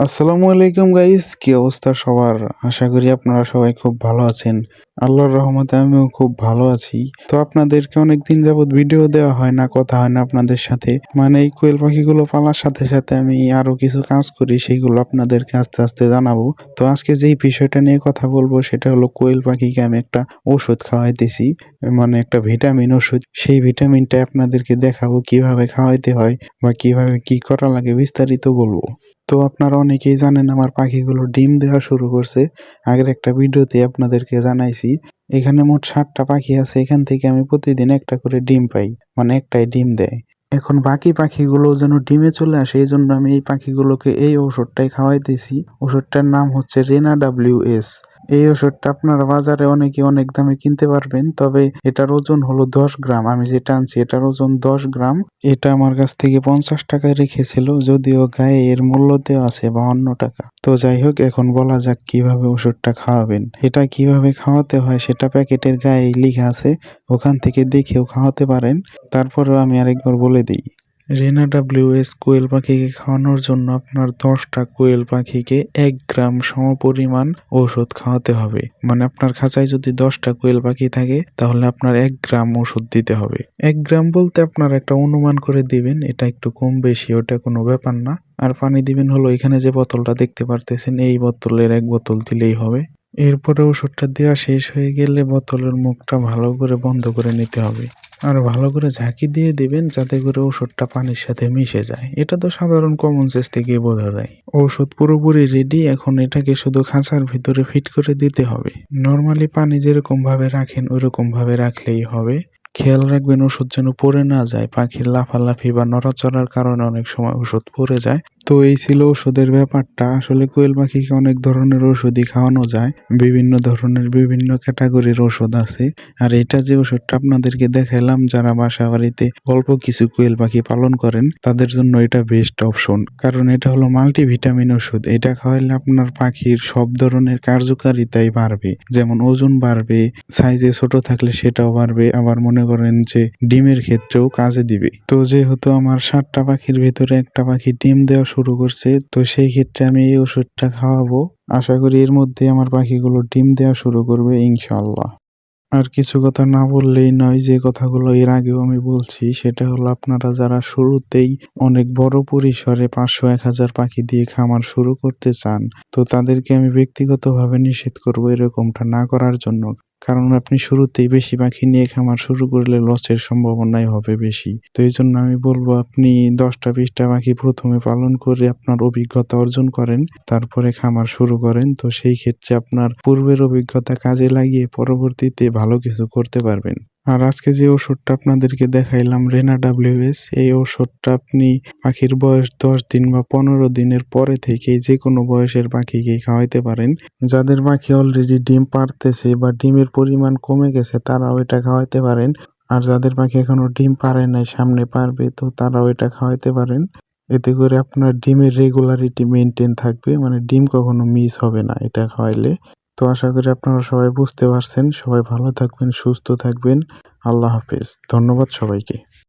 আসসালামু আলাইকুম গাইস কি অবস্থা সবার? আশা করি আপনারা সবাই খুব ভালো আছেন। আল্লাহর রহমতে আমিও খুব ভালো আছি। তো আপনাদেরকে অনেকদিন যাবৎ ভিডিও দেওয়া হয় না, কথা হয় না আপনাদের সাথে। মানে এই কোয়েল পাখিগুলো পালার সাথে সাথে আমি আরও কিছু কাজ করি সেইগুলো আপনাদেরকে আস্তে আস্তে জানাব। তো আজকে যেই বিষয়টা নিয়ে কথা বলব, সেটা হলো কোয়েল পাখিকে আমি একটা ওষুধ খাওয়াইতেছি মানে একটা ভিটামিন ওষুধ। সেই ভিটামিনটা আপনাদেরকে দেখাবো, কীভাবে খাওয়াইতে হয় বা কীভাবে কি করা লাগে বিস্তারিত বলব। তো আপনারা অনেকেই জানেন আমার পাখিগুলো ডিম দেওয়া শুরু করছে। আগের একটা ভিডিওতে আপনাদেরকে জানাইছি এখানে মোট ষাটটা পাখি আছে। এখান থেকে আমি প্রতিদিন একটা করে ডিম পাই। মানে একটাই ডিম দেয়। এখন বাকি পাখিগুলো যেন ডিমে চলে আসে এই জন্য আমি এই পাখিগুলোকে এই ওষুধটাই খাওয়াইতেছি। ওষুধটার নাম হচ্ছে রেনা ডাব্লিউ এস। এই ওষুধটা আপনারা বাজারে অনেকে অনেক দামে কিনতে পারবেন, তবে এটার ওজন হলো দশ গ্রাম। আমি যেটা আনছি, এটার ওজন দশ গ্রাম। এটা আমার কাছ থেকে পঞ্চাশ টাকায় রেখেছিল, যদিও গায়ে এর মূল্য দেওয়া আছে বাহান্ন টাকা। তো যাই হোক, এখন বলা যাক কীভাবে ওষুধটা খাওয়াবেন। এটা কীভাবে খাওয়াতে হয় সেটা প্যাকেটের গায়ে লেখা আছে, ওখান থেকে দেখেও খাওয়াতে পারেন। তারপরেও আমি আরেকবার বলে দিই। রেনা ডাব্লিউএস কোয়েল পাখিকে খাওয়ানোর জন্য আপনার দশটা কোয়েল পাখিকে এক গ্রাম সমপরিমাণ ওষুধ খাওয়াতে হবে। মানে আপনার খাঁচায় যদি দশটা কোয়েল পাখি থাকে, তাহলে আপনার এক গ্রাম ওষুধ দিতে হবে। এক গ্রাম বলতে আপনার একটা অনুমান করে দিবেন, এটা একটু কম বেশি, ওটা কোনো ব্যাপার না। আর পানি দিবেন হলো, এখানে যে বোতলটা দেখতে পারতেছেন, এই বোতলের এক বোতল দিলেই হবে। এরপরে ওষুধটা দেওয়া শেষ হয়ে গেলে বোতলের মুখটা ভালো করে বন্ধ করে নিতে হবে। আর ভালো করে ঝাঁকি দিয়ে দিবেন যাতে করে ওষুধটা পানির সাথে মিশে যায়। এটা তো সাধারণ কমন সেন্স থেকে বোঝা যায়। ওষুধ পুরোপুরি রেডি এখন এটাকে শুধু খাঁচার ভিতরে ফিট করে দিতে হবে। নর্মালি পানি যেরকম ভাবে রাখেন ওইরকম ভাবে রাখলেই হবে। খেয়াল রাখবেন ওষুধ যেন পড়ে না যায়, পাখির লাফালাফি বা নড়াচড়ার কারণে অনেক সময় ওষুধ পড়ে যায়। তো এই ছিল ওষুধের ব্যাপারটা। আসলে কোয়েল পাখিকে অনেক ধরনের ওষুধই খাওয়ানো যায়। বিভিন্ন ধরনের বিভিন্ন ক্যাটাগরির ওষুধ আছে। আর এটা যে ওষুধটা আপনাদেরকে দেখালাম, যারা বাসা বাড়িতে অল্প কিছু কোয়েল পাখি পালন করেন, তাদের জন্য এটা বেস্ট অপশন কারণ এটা হলো মাল্টিভিটামিন ওষুধ এটা খাওয়াইলে আপনার পাখির সব ধরনের কার্যকারিতাই বাড়বে। যেমন ওজন বাড়বে সাইজে ছোট থাকলে সেটাও বাড়বে। আবার মনে করেন যে ডিমের ক্ষেত্রেও কাজে দিবে। তো যেহেতু আমার সাতটা পাখির ভিতরে একটা পাখি ডিম দেওয়া শুরু করছে, তো সেই ক্ষেত্রে আমি এই ওষুধটা খাওয়াবো। আশা করি এর মধ্যে আমার পাখিগুলো ডিম দেওয়া শুরু করবে ইনশাল্লাহ আর কিছু কথা না বললেই নয়, যে কথাগুলো এর আগেও আমি বলছি, সেটা হলো আপনারা যারা শুরুতেই অনেক বড় পরিসরে পাঁচশো, এক হাজার পাখি দিয়ে খামার শুরু করতে চান, তো তাদেরকে আমি ব্যক্তিগতভাবে নিষেধ করব এরকমটা না করার জন্য। কারণ আপনি শুরুতেই বেশি পাখি নিয়ে খামার শুরু করলে লসের সম্ভাবনাই হবে বেশি। তো এই জন্য আমি বলব, আপনি দশটা বিশটা পাখি প্রথমে পালন করে আপনার অভিজ্ঞতা অর্জন করেন, তারপরে খামার শুরু করেন। তো সেই ক্ষেত্রে আপনার পূর্বের অভিজ্ঞতা কাজে লাগিয়ে পরবর্তীতে ভালো কিছু করতে পারবেন। আর আজকে যে ওষুধটা আপনাদেরকে দেখাইলাম, রেনা ডাব্লিউএস, এই ওষুধটা আপনি পাখির বয়স দশ দিন বা পনেরো দিনের পরে থেকে যে কোনো বয়সের পাখিকে খাওয়াইতে পারেন। যাদের পাখি অলরেডি ডিম পারতেছে বা ডিমের পরিমাণ কমে গেছে, তারাও এটা খাওয়াইতে পারেন। আর যাদের পাখি এখনও ডিম পারে নাই, সামনে পারবে, তো তারাও এটা খাওয়াইতে পারেন। এতে করে আপনার ডিমের রেগুলারিটি মেনটেন থাকবে মানে ডিম কখনো মিস হবে না এটা খাওয়াইলে। তো আশা করি আপনারা সবাই বুঝতে পারছেন। সবাই ভালো থাকবেন, সুস্থ থাকবেন। আল্লাহ হাফেজ। ধন্যবাদ সবাইকে।